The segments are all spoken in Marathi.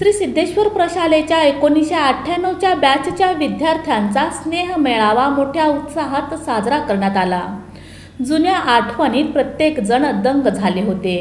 श्री सिद्धेश्वर प्रशालेच्या एकोणीसशे अठ्ठ्याण्णवच्या बॅचच्या विद्यार्थ्यांचा स्नेह मेळावा मोठ्या उत्साहात साजरा करण्यात आला. जुन्या आठवणीत प्रत्येक जण दंग झाले होते.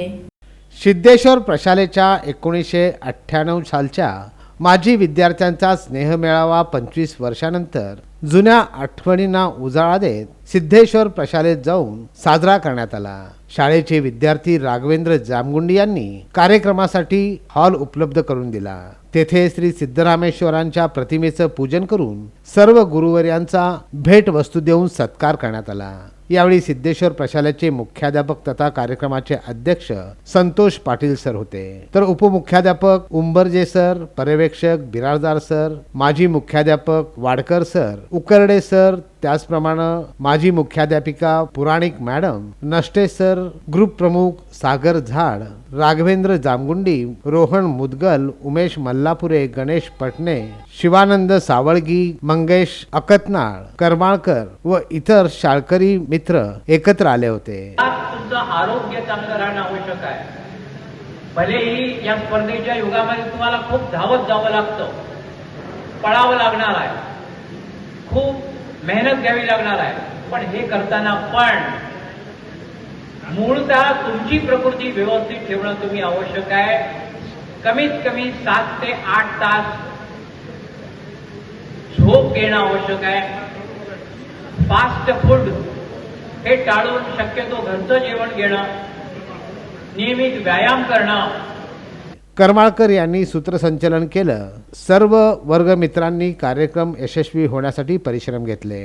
सिद्धेश्वर प्रशालेच्या एकोणीसशे अठ्ठ्याण्णव सालच्या माजी विद्यार्थ्यांचा स्नेह मेळावा पंचवीस वर्षानंतर जुन्या आठवणींना उजाळा देत सिद्धेश्वर प्रशालेत जाऊन साजरा करण्यात आला. शाळेचे विद्यार्थी राघवेंद्र जामगुंडी यांनी कार्यक्रमासाठी हॉल उपलब्ध करून दिला. तेथे श्री सिद्धरामेश्वरांच्या प्रतिमेचं पूजन करून सर्व गुरुवर्यांचा भेट वस्तू देऊन सत्कार करण्यात आला. यावेळी सिद्धेश्वर प्रशालेचे मुख्याध्यापक तथा कार्यक्रमाचे अध्यक्ष संतोष पाटील सर होते. तर उपमुख्याध्यापक उंबरजे सर पर्यवेक्षक बिराजदार सर माजी मुख्याध्यापक वाडकर सर उकरडे सर त्याचप्रमाणे माजी मुख्याध्यापिका Puranik madam Nashte sir group प्रमुख सागर झाड राघवेंद्र जामगुंडी रोहन मुदगल उमेश मल्लापुरे गणेश पटणे शिवानंद सावळगी मंगेश अकतनाळ करमाळकर व इतर शाळकरी मित्र एकत्र आले होते. तुमचं आरोग्य चांगलं राहणं आवश्यक आहे. भलेही या स्पर्धेच्या युगामध्ये तुम्हाला खूप धावत जावं लागतं. पळावं लागणार आहे. खूप मेहनत घ्यावी लागणार आहे. पण हे करताना पण मूळतः तुमची प्रकृती व्यवस्थित ठेवणं तुम्ही आवश्यक आहे. कमीत कमी सात ते आठ तास झोप घेणं आवश्यक आहे. फास्ट फूड हे टाळून शक्यतो घरचं जेवण घेणं नियमित व्यायाम करणं. करमाळकर यांनी सूत्रसंचलन केलं. सर्व वर्गमित्रांनी कार्यक्रम यशस्वी होण्यासाठी परिश्रम घेतले.